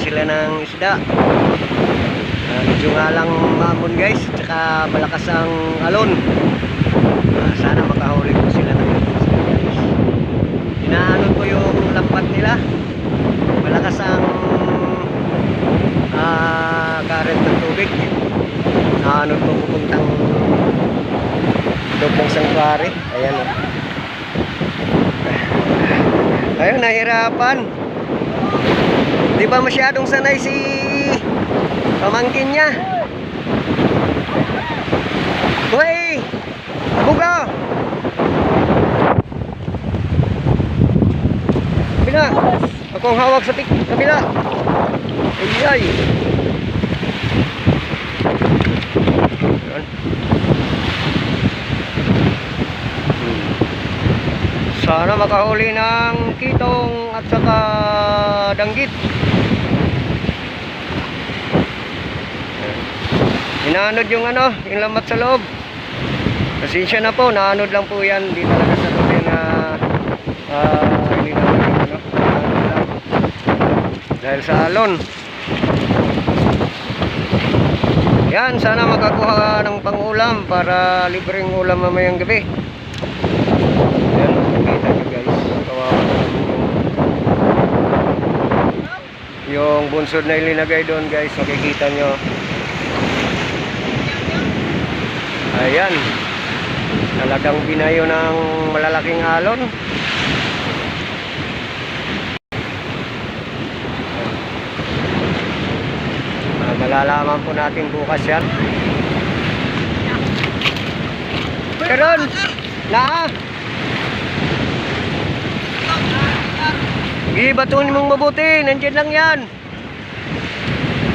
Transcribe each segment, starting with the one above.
sila ng isda. Uh, medyo nga lang mamon guys, tsaka malakas ang alon. Ah, sana makahuli po sila ng isda guys. Inaanon ko yung lampat nila. Malakas ang ah current ng tubig. Naanod ko pupuntang loob ng sanctuary. Ayan o. Ayun, nahirapan. Di ba masyadong sanay si pamangkin niya? Hoy! Abuga! Kabila! Akong hawak sa tik kabila! Ay ay! Yun. Sana makahuli ng kitong at saka danggit. Inaanod yung ano, yung lambat sa loob. Pasensya na po, naanod lang po yan. Di talaga sa loob yan na ah, hindi na ano. Dahil sa alon. Yan, sana makakuha ka ng pangulam para libreng ulam mamayang gabi. Yan, nakikita nyo guys. Kawawa naman yung, bunsod na ilinagay doon guys. Makikita nyo. Ayan. Talagang binayo ng malalaking alon. Ah, malalaman po natin bukas yan. Karon, naa. Sige, batuhin mong mabuti. Nandiyan lang yan.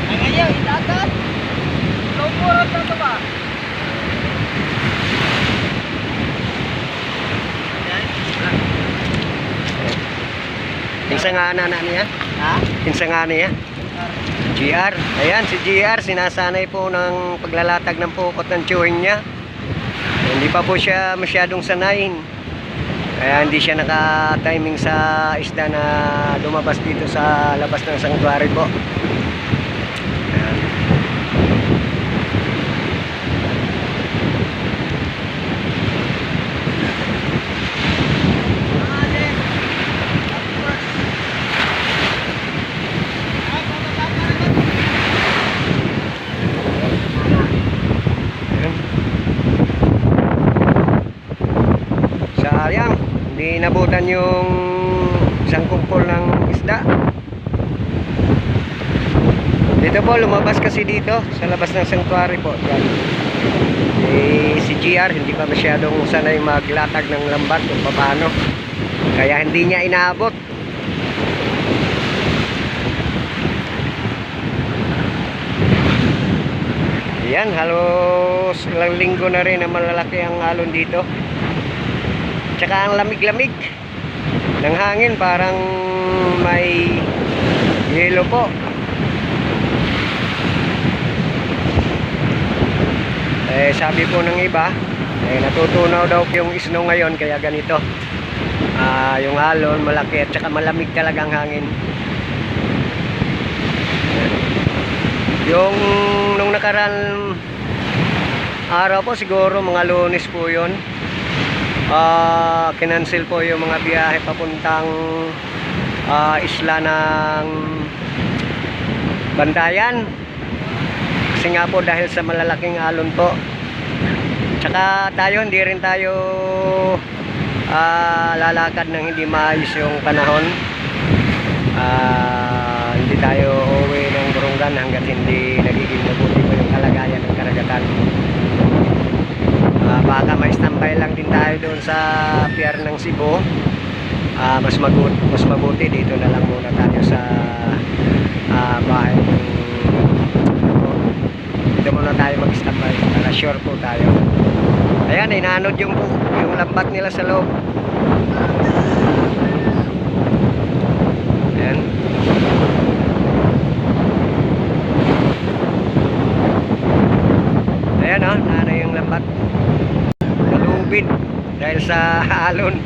Ang ngayon, itagat. Longpurot na ito ba? Kinsa nga na na niya? Ha? Kinsa nga niya? GR. Ayan, si GR, sinasanay po ng paglalatag ng pukot ng chewing niya. Hindi pa po siya masyadong sanayin. Kaya hindi siya naka-timing sa isda na lumabas dito sa labas ng sanctuary po. Ayan. Ayan. Sayang, nabutan yung isang kumpol ng isda. Dito po, lumabas kasi dito sa labas ng sanctuary po. Eh, si GR hindi pa masyadong sanay maglatag ng lambat kung paano. Kaya hindi niya inaabot. Yan, halos ilang linggo na rin na malalaki ang alon dito. Tsaka ang lamig-lamig ng hangin parang may yelo po. Eh sabi po ng iba, eh natutunaw daw yung snow ngayon kaya ganito. Ah, yung alon malaki at saka malamig talaga ang hangin. Yung nung nakaraan araw po siguro mga lunes po yon ah kinancel po yung mga biyahe papuntang ah, isla ng Bantayan kasi nga po dahil sa malalaking alon po. Tsaka tayo hindi rin tayo ah, lalakad ng hindi maayos yung panahon. Ah, hindi tayo uwi ng Burungan hanggat hindi nagiging mabuti po yung kalagayan ng karagatan Ah, baka may standby lang din tayo doon sa pier ng Cebu. Ah, mas, magut mas mabuti dito na lang muna tayo sa ah, bahay ng dito muna tayo mag-standby. Para sure po tayo. Ayan inanod yung, yung lambat nila sa loob. Ayan tayo sa alon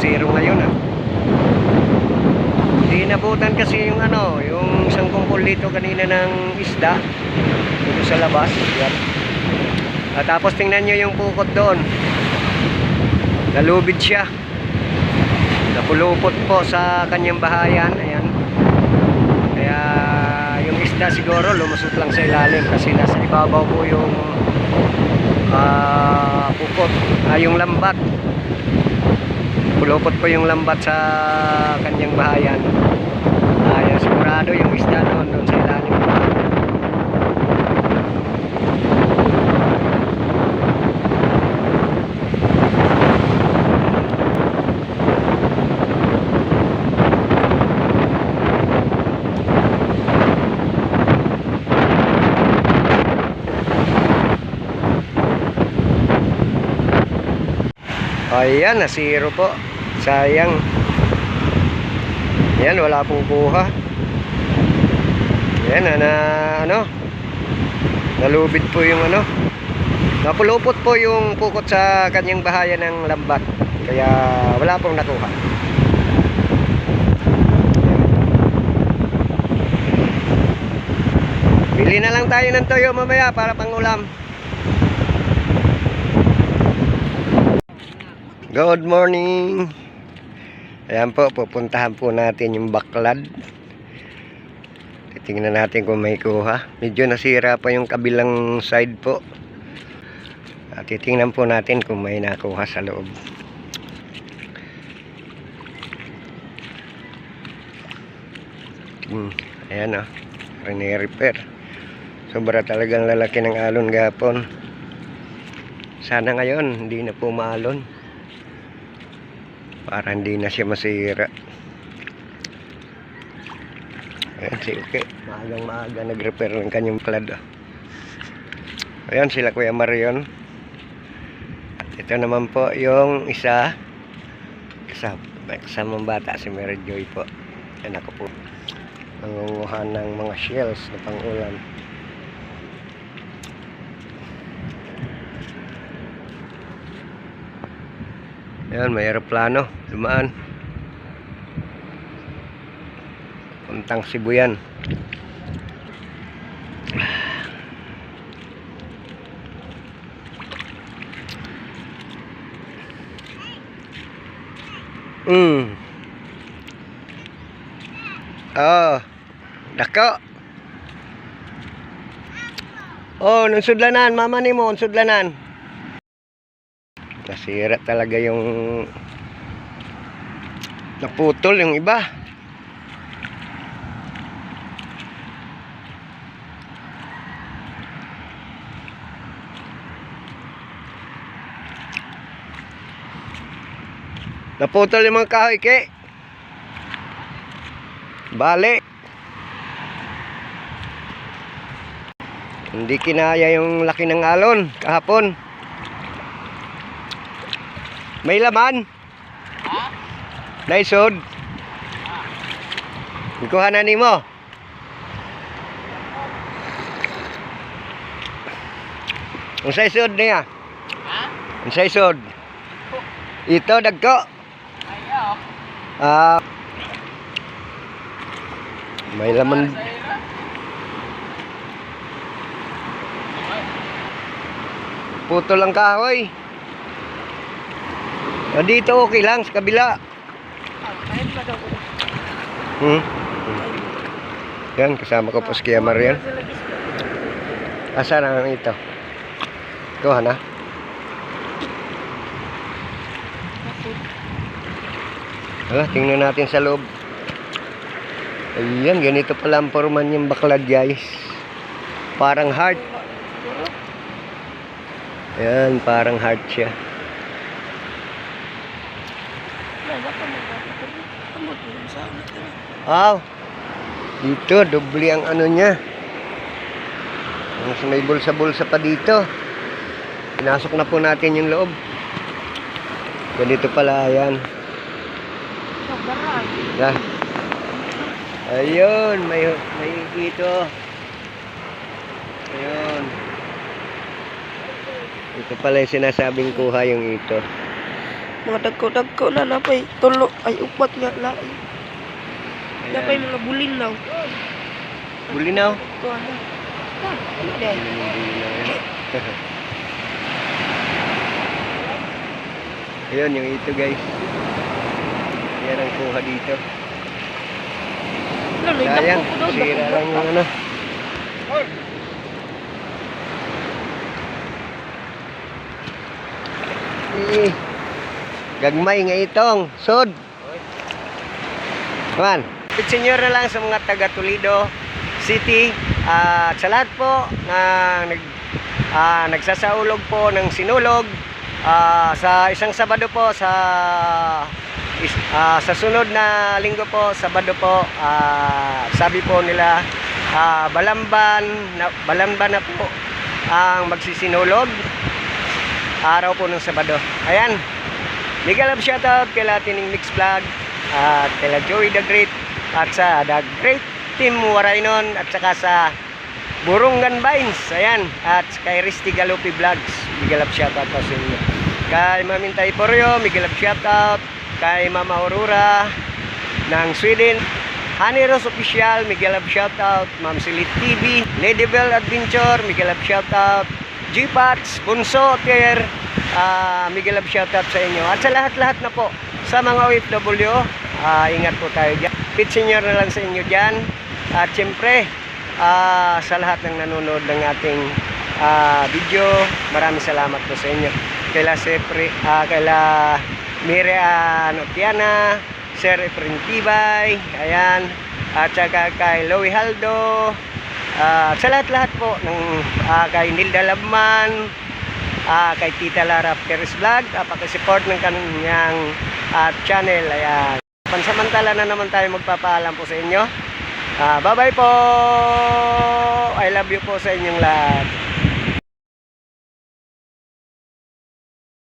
zero ngayon ah. Hindi nabutan kasi yung ano, yung isang kumpol dito kanina ng isda dito sa labas. Yan. At tapos tingnan nyo yung pukot doon. Nalubid siya. Napulupot po sa kanyang bahayan. Ayan. Kaya yung isda siguro lumusot lang sa ilalim kasi nasa ibabaw po yung ah, pukot. Ah, yung lambat. Pulupot po yung lambat sa kanyang bahayan. Ay, sigurado yung isda doon, doon sa ilalim. Ayan, nasiro po. Sayang. Yan, wala pong kuha. Yan, na, na ano, nalubid po yung ano. Napulupot po yung pukot sa kanyang bahaya ng lambat. Kaya wala pong nakuha. Bili na lang tayo ng toyo mamaya para pangulam. Good morning. Ayan po, pupuntahan po natin yung baklad. Titingnan natin kung may kuha. Medyo nasira pa yung kabilang side po. At titingnan po natin kung may nakuha sa loob. Hmm, ayan o. Oh. repair Sobra talagang lalaki ng alon gapon. Sana ngayon, hindi na po maalon para hindi na siya masira. Ayan si Uke. Maagang maaga nag-repair ng kanyang plad oh. ayan sila Kuya Marion. At ito naman po yung isa. Kasama, kasamang bata si Mary Joy po. Yan ako po. Nangunguha ng mga shells na pangulam Ayan, may aeroplano. Dumaan. Puntang Cebu yan. Hmm. Oh. Dako. Oh, nung sudlanan, mama ni mo, sudlanan. Nasira talaga yung naputol yung iba. Naputol yung mga kahoy, ke. Bale. Hindi kinaya yung laki ng alon kahapon. May laman. Ha? Naisod. Ikuha na ni mo. Ang saisod niya. Ha? Ang saisod. Ito, dagko. Ayaw. Ah. may laman. Puto lang kahoy. Ah, dito okay lang sa kabila. Hmm. Yan, kasama ko po si Kuya Marian. Asa na ang ito? Kuha na. Hala, tingnan natin sa loob. Ayan, ganito pala ang forman yung baklad guys. Parang heart. Ayan, parang heart siya. Aw, dito, doble ang ano niya. Mas may bulsa-bulsa pa dito. Pinasok na po natin yung loob. Ganito pala, ayan. Yeah. Ayun, may may dito. Ayun. Ito pala yung sinasabing kuha yung ito. Mga dagko-dagko na napay tulo ay upat nga lain. Ayan. Yung mga bulin daw. Bulinaw. Ito ano. Ano din? Bulinaw yan. Ayun, yung ito guys. Yan ang kuha dito. Ano, Sayang, sira lang yung ano. Eh, gagmay nga itong sod. Man, senyor na lang sa mga taga Toledo City at sa lahat po na nag ah, nagsasaulog po ng sinulog ah, sa isang Sabado po sa ah, sa sunod na linggo po Sabado po ah, sabi po nila ah, balamban na, balamban na po ang magsisinulog araw po ng Sabado. Ayan. Miguel love shoutout kay Latining Mix Vlog at kay Joey the Great at sa The Great Team Waraynon at saka sa Burungan Vines. Ayan. At kay Risty Galupi Vlogs. Miguel love shoutout po sa inyo. Kay Mamintay Poryo, Miguel love shoutout. Kay Mama Aurora ng Sweden. Honey Rose Official, Miguel love shoutout. Ma'am Silit TV, Lady Bell Adventure, Miguel love shoutout. G-Pats, Bunso, Tier, ah Miguel love shoutout sa inyo. At sa lahat-lahat na po, sa mga OFW, ah, ingat po tayo dyan. Pit senior na lang sa inyo dyan. At syempre, ah, sa lahat ng nanonood ng ating ah, video, maraming salamat po sa inyo. Kaila Sepre, ah, kaila Miriam Otiana, Sir Efren Tibay, ayan, at saka kay Louie Haldo, Ah, sa lahat-lahat po ng ah, kay Nilda Labman, ah, kay Tita Lara Perez Vlog, uh, pakisupport ng kanyang ah, channel. Ayan. Pansamantala na naman tayo magpapaalam po sa inyo. Ah, bye-bye po. I love you po sa inyong lahat.